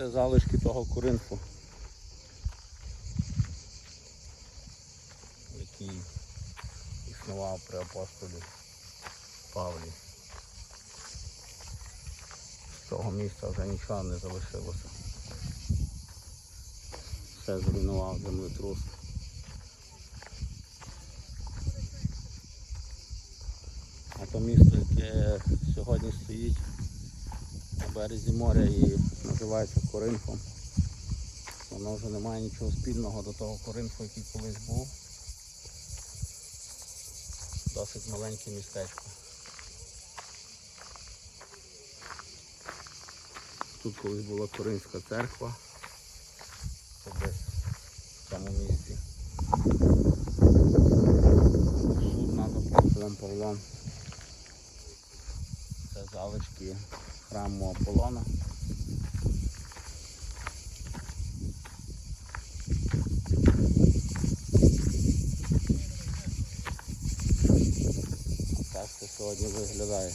Це залишки того коринфу, який існував при апостолі Павлі. З цього місця вже нічого не залишилося. Все зруйнував землетрус. А то місто, яке сьогодні стоїть березі моря і називається Коринфом. Воно вже не має нічого спільного до того Коринфу, який колись був. Досить маленьке містечко. Тут колись була Коринська церква. Це десь в цьому місці. Суд над апостолом Павлом. Це залишки храму Аполлона. Так це сьогодні виглядає.